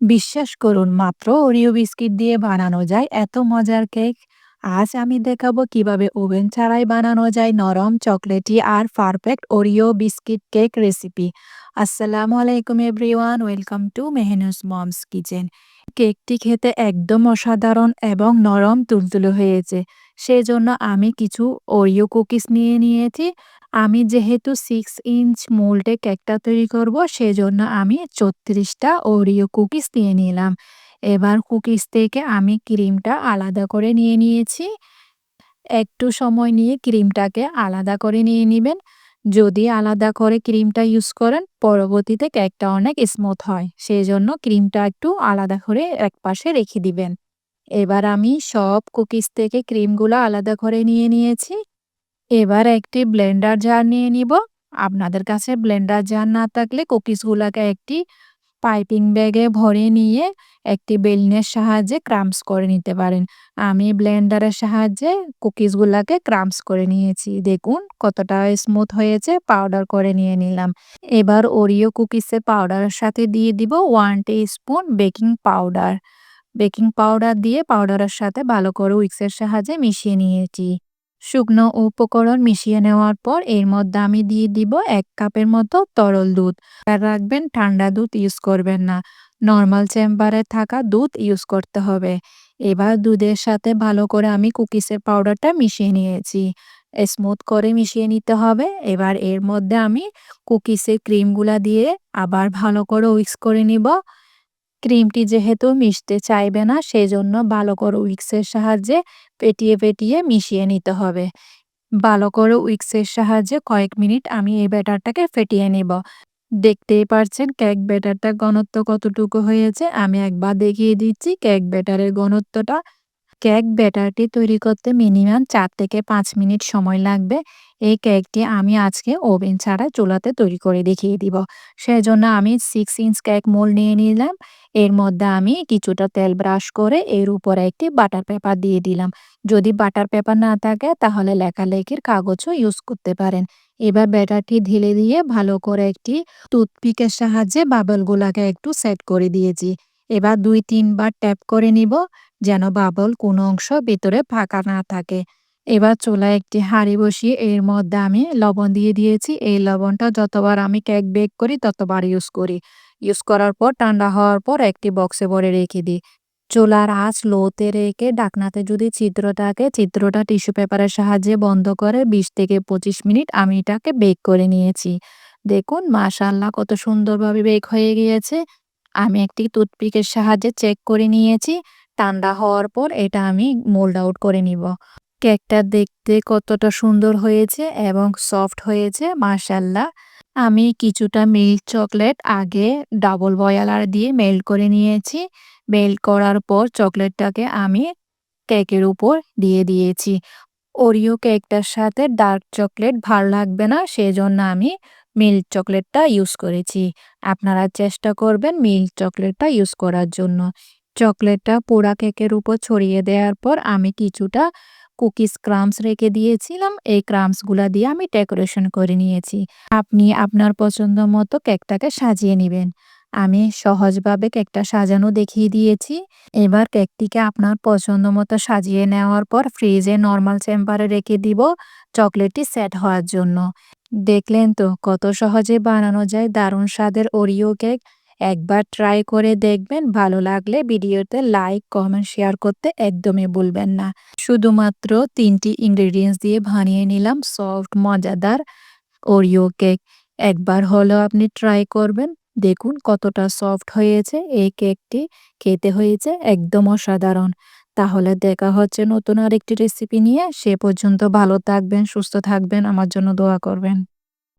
বিশ্বাস করুন, মাত্র ওরিও বিস্কিট দিয়ে বানানো যায়। এত মজার কেক আজ আমি দেখাবো কীভাবে ওভেন ছাড়াই বানানো যায় নরম, চকলেটি আর perfect Oreo biscuit cake recipe আসসালামু আলাইকুম everyone welcome to Mehnu's mom's kitchen কেকটি খেতে একদম অসাধারণ এবং নরম তুলতুলে হয়েছে। সেজন্য আমি কিছু ওরিও কুকিজ নিয়ে নিয়েছি। আমি যেহেতু সিক্স ইঞ্চ মোল্ডে কেকটা তৈরি করব, সেজন্য আমি চত্রিশটা ওরিও কুকিজ নিয়ে নিলাম। এবার কুকিজ থেকে আমি ক্রিমটা আলাদা করে নিয়ে নিয়েছি। একটু সময় নিয়ে ক্রিমটাকে আলাদা করে নিয়ে নেবেন। যদি আলাদা করে ক্রিমটা ইউজ করেন, পরবর্তীতে কেকটা অনেক স্মুথ হয়। সেই জন্য ক্রিমটা একটু আলাদা করে এক পাশে রেখে দিবেন। এবার আমি সব কুকিজ থেকে ক্রিমগুলো আলাদা করে নিয়ে নিয়েছি। এবার একটি ব্লেন্ডার জার নিয়ে নিব। আপনাদের কাছে ব্লেন্ডার জার না থাকলে কুকিজগুলোকে একটি পাইপিং ব্যাগে ভরে নিয়ে একটি বেলনের সাহায্যে ক্রামস করে নিতে পারেন। আমি ব্লেন্ডারের সাহায্যে কুকিজগুলোকে ক্রামস করে নিয়েছি। দেখুন, কতটা স্মুথ হয়েছে, পাউডার করে নিয়ে নিলাম। এবার ওরিও কুকিজের পাউডারের সাথে দিয়ে দিব one teaspoon baking powder. Baking powder দিয়ে পাউডারের সাথে ভালো করে উইক্সের সাহায্যে মিশিয়ে নিয়েছি। শুকনো উপকরণ মিশিয়ে নেওয়ার পর এর মধ্যে আমি দিয়ে দিব এক কাপের মতো তরল দুধ। আর রাখবেন, ঠান্ডা দুধ ইউজ করবেন না। নর্মাল চেম্বারে থাকা দুধ ইউজ করতে হবে। এবার দুধের সাথে ভালো করে আমি কুকিসের পাউডারটা মিশিয়ে নিয়েছি। স্মুথ করে মিশিয়ে নিতে হবে। এবার এর মধ্যে আমি কুকিসের ক্রিমগুলা দিয়ে আবার ভালো করে উইক্স করে নিব। ক্রিমটি যেহেতু মিশতে চাইবে না, সেজন্য ভালো করে উইক্সের সাহায্যে পেটিয়ে পেটিয়ে মিশিয়ে নিতে হবে। ভালো করে উইক্সের সাহায্যে কয়েক মিনিট আমি এই ব্যাটারটাকে ফেটিয়ে নিব। দেখতেই পারছেন কেক ব্যাটারটা ঘনত্ব কতটুকু হয়েছে? আমি একবার দেখিয়ে দিচ্ছি, কেক ব্যাটারের ঘনত্বটা কেক ব্যাটারটি তৈরি করতে মিনিমাম চার থেকে পাঁচ মিনিট সময় লাগবে। এই কেকটি আমি আজকে ওভেন ছাড়া চুলাতে তৈরি করে দেখিয়ে দিব। সেজন্য আমি সিক্স ইঞ্চ কেক মোল নিয়ে নিলাম। এর মধ্যে আমি কিছুটা তেল ব্রাশ করে এর উপরে একটি বাটার পেপার দিয়ে দিলাম। যদি বাটার পেপার না থাকে, তাহলে লেখালেখির কাগজও ইউজ করতে পারেন। এবার ব্যাটারটি ঢেলে দিয়ে ভালো করে একটি টুথপিকের সাহায্যে বাবলগুলাকে একটু সেট করে দিয়েছি। এবার দুই তিনবার ট্যাপ করে নিব যেন বাবল কোনো অংশ ভিতরে ফাঁকা না থাকে। এবার চুলায় একটি হাঁড়ি বসিয়ে এর মধ্যে আমি লবণ দিয়ে দিয়েছি। এই লবণটা যতবার আমি কেক বেক করি, ততবার ইউজ করি। ইউজ করার পর, ঠান্ডা হওয়ার পর একটি বক্সে ভরে রেখে দিই। চুলার আঁচ লোতে রেখে ডাকনাতে যদি চিত্র থাকে চিত্রটা টিস্যু পেপারের সাহায্যে বন্ধ করে বিশ থেকে পঁচিশ মিনিট আমি এটাকে বেক করে নিয়েছি। দেখুন মাশাল্লাহ কত সুন্দরভাবে বেক হয়ে গিয়েছে। আমি একটি টুথপিকের সাহায্যে চেক করে নিয়েছি। ঠান্ডা হওয়ার পর এটা আমি মোল্ড আউট করে নিব। কেকটা দেখতে কতটা সুন্দর হয়েছে এবং সফট হয়েছে মার্শাল্লাহ আমি কিছুটা মিল্ক চকলেট আগে ডাবল বয়ালার দিয়ে মেল্ট করে নিয়েছি। মেল্ট করার পর চকলেটটাকে আমি কেকের উপর দিয়ে দিয়েছি। ওরিও কেকটার সাথে ডার্ক চকলেট ভালো লাগবে না, সেজন্য আমি মিল্ক চকলেটটা ইউজ করেছি। আপনারা চেষ্টা করবেন মিল্ক চকলেটটা ইউজ করার জন্য। চকলেটটা পোড়া কেকের উপর ছড়িয়ে দেওয়ার পর আমি কিছুটা কুকিজ ক্রামস রেখে দিয়েছিলাম। এই ক্রামসগুলা দিয়ে আমি ডেকোরেশন করে নিয়েছি। আপনি আপনার পছন্দ মতো কেকটাকে সাজিয়ে নেবেন। আমি সহজভাবে কেকটা সাজানো দেখিয়ে দিয়েছি। এবার কেকটিকে আপনার পছন্দ মতো সাজিয়ে নেওয়ার পর ফ্রিজে নর্মাল চেম্বারে রেখে দিব চকলেটটি সেট হওয়ার জন্য। দেখলেন তো, কত সহজে বানানো যায় দারুণ স্বাদের ওরিও কেক। একবার ট্রাই করে দেখবেন, ভালো লাগলে ভিডিওতে লাইক, কমেন্ট, শেয়ার করতে একদমই ভুলবেন না। শুধুমাত্র তিনটি ইনগ্রেডিয়েন্টস দিয়ে বানিয়ে নিলাম, সফট, মজাদার ওরিও কেক। একবার হলেও আপনি ট্রাই করবেন। দেখুন কতটা সফট হয়েছে, এই কেকটি খেতে হয়েছে একদম অসাধারণ। তাহলে দেখা হচ্ছে নতুন আরেকটি রেসিপি নিয়ে। সে পর্যন্ত ভালো থাকবেন, সুস্থ থাকবেন। আমার জন্য দোয়া করবেন।